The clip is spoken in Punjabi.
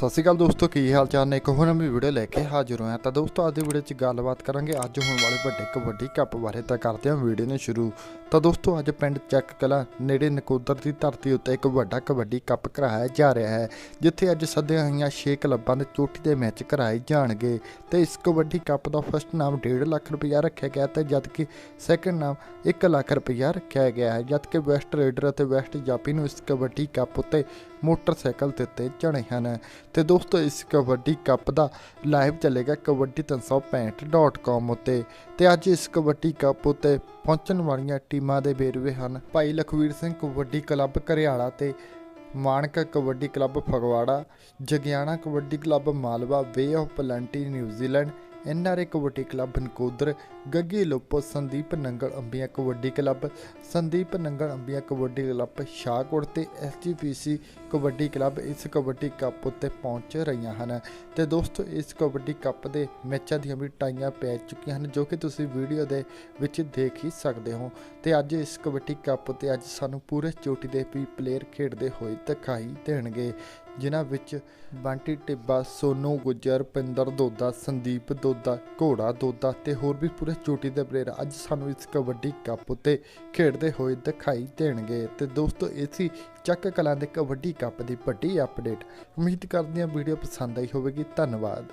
ਸਤਿ ਸ਼੍ਰੀ ਅਕਾਲ ਦੋਸਤੋ, ਕੀ ਹਾਲ ਚਾਲ ਨੇ? ਇੱਕ ਹੋਰ ਨਵੀਂ ਵੀਡੀਓ ਲੈ ਕੇ ਹਾਜ਼ਰ ਹੋਇਆ। ਤਾਂ ਦੋਸਤੋ, ਅੱਜ ਦੀ ਵੀਡੀਓ 'ਚ ਗੱਲਬਾਤ ਕਰਾਂਗੇ। ਅੱਜ ਹੋਣ ਵਾਲੇ ਵੱਡੇ ਕਬੱਡੀ ਕੱਪ ਬਾਰੇ ਤਾਂ ਕਰਦੇ ਹਾਂ ਵੀਡੀਓ ਨੂੰ ਸ਼ੁਰੂ। ਤਾਂ ਦੋਸਤੋ, ਅੱਜ ਪਿੰਡ ਚੱਕ ਕਲਾ ਨੇੜੇ ਨਕੋਦਰ ਦੀ ਧਰਤੀ ਉੱਤੇ ਇੱਕ ਵੱਡਾ ਕਬੱਡੀ ਕੱਪ ਕਰਾਇਆ ਜਾ ਰਿਹਾ ਹੈ, ਜਿੱਥੇ ਅੱਜ ਸੱਦਿਆ ਹੋਈਆਂ 6 ਕਲੱਬਾਂ ਦੇ ਚੋਟੀ ਦੇ ਮੈਚ ਕਰਾਏ ਜਾਣਗੇ। ਤੇ ਇਸ ਕਬੱਡੀ ਕੱਪ ਦਾ ਫਸਟ ਨਾਮ 1.5 ਲੱਖ ਰੁਪਇਆ ਰੱਖਿਆ ਗਿਆ ਤੇ ਜਦਕਿ ਸੈਕੰਡ ਨਾਮ 1 ਲੱਖ ਰੁਪਇਆ ਰੱਖਿਆ ਗਿਆ ਹੈ, ਜਦਕਿ ਵੈਸਟ ਰੇਡਰ ਅਤੇ ਵੈਸਟ ਜਾਪੀ ਨੂੰ ਇਸ ਕਬੱਡੀ ਕੱਪ ਉੱਤੇ ਮੋਟਰਸਾਈਕਲ ਦਿੱਤੇ ਜਾਣੇ ਹਨ। ਤੇ ਦੋਸਤੋ, ਇਸ ਕਬੱਡੀ ਕੱਪ ਦਾ ਲਾਈਵ ਚੱਲੇਗਾ kabaddi365.com ਉੱਤੇ। ਤੇ ਅੱਜ ਇਸ ਕਬੱਡੀ ਕੱਪ ਉੱਤੇ ਪਹੁੰਚਣ ਵਾਲੀਆਂ ਟੀਮਾਂ ਦੇ ਵੇਰਵੇ ਹਨ। ਭਾਈ ਲਖਵੀਰ ਸਿੰਘ ਕਬੱਡੀ ਕਲੱਬ ਘਰਿਆਲਾ ਤੇ Manak kabaddi club Phagwara, Jagiana kabaddi club Malwa Bay of Plenty New Zealand NRA kabaddi club Nakodar, Gaggi Lopo, Sandeep Nangal Ambian kabaddi club, Sandeep Nangal Ambian kabaddi club Shahkot ਤੇ ਐਸਜੀਪੀਸੀ ਕਬੱਡੀ ਕਲੱਬ ਇਸ ਕਬੱਡੀ ਕੱਪ ਉੱਤੇ ਪਹੁੰਚ ਰਹੀਆਂ ਹਨ। ਤੇ ਦੋਸਤੋ, ਇਸ ਕਬੱਡੀ ਕੱਪ ਦੇ ਮੈਚਾਂ ਦੀਆਂ ਵੀ ਟਾਈਆਂ ਪੈ ਚੁੱਕੀਆਂ ਹਨ, ਜੋ ਕਿ ਤੁਸੀਂ ਵੀਡੀਓ ਦੇ ਵਿੱਚ ਦੇਖ ਹੀ ਸਕਦੇ ਹੋ। ਤੇ ਅੱਜ ਇਸ ਕਬੱਡੀ ਕੱਪ ਤੇ ਅੱਜ ਸਾਨੂੰ ਪੂਰੇ ਚੋਟੀ ਦੇ ਵੀ ਪਲੇਅਰ ਖੇਡਦੇ ਹੋਏ ਦਿਖਾਈ ਦੇਣਗੇ। ਜਿਨ੍ਹਾਂ ਵਿੱਚ ਬੰਟੀ ਟਿੱਬਾ, ਸੋਨੂ ਗੁੱਜਰ, ਪਿੰਦਰ ਦੋਦਾ, ਸੰਦੀਪ ਦੋਦਾ, ਘੋੜਾ ਦੋਦਾ ਤੇ ਹੋਰ ਵੀ ਪੂਰੇ ਚੋਟੀ ਦੇ ਪਲੇਅਰ ਅੱਜ ਸਾਨੂੰ ਇਸ ਕਬੱਡੀ ਕੱਪ ਉੱਤੇ ਖੇਡਦੇ ਹੋਏ ਦਿਖਾਈ ਦੇਣਗੇ। ਤੇ ਦੋਸਤੋ, ਇਹ ਸੀ ਚੱਕ ਕਲਾਂ ਦੇ ਕਬੱਡੀ ਕੱਪ ਦੀ ਵੱਡੀ ਅਪਡੇਟ ਉਮੀਦ ਕਰਦੇ ਹਾਂ ਵੀਡੀਓ ਪਸੰਦ ਆਈ ਹੋਵੇਗੀ। ਧੰਨਵਾਦ।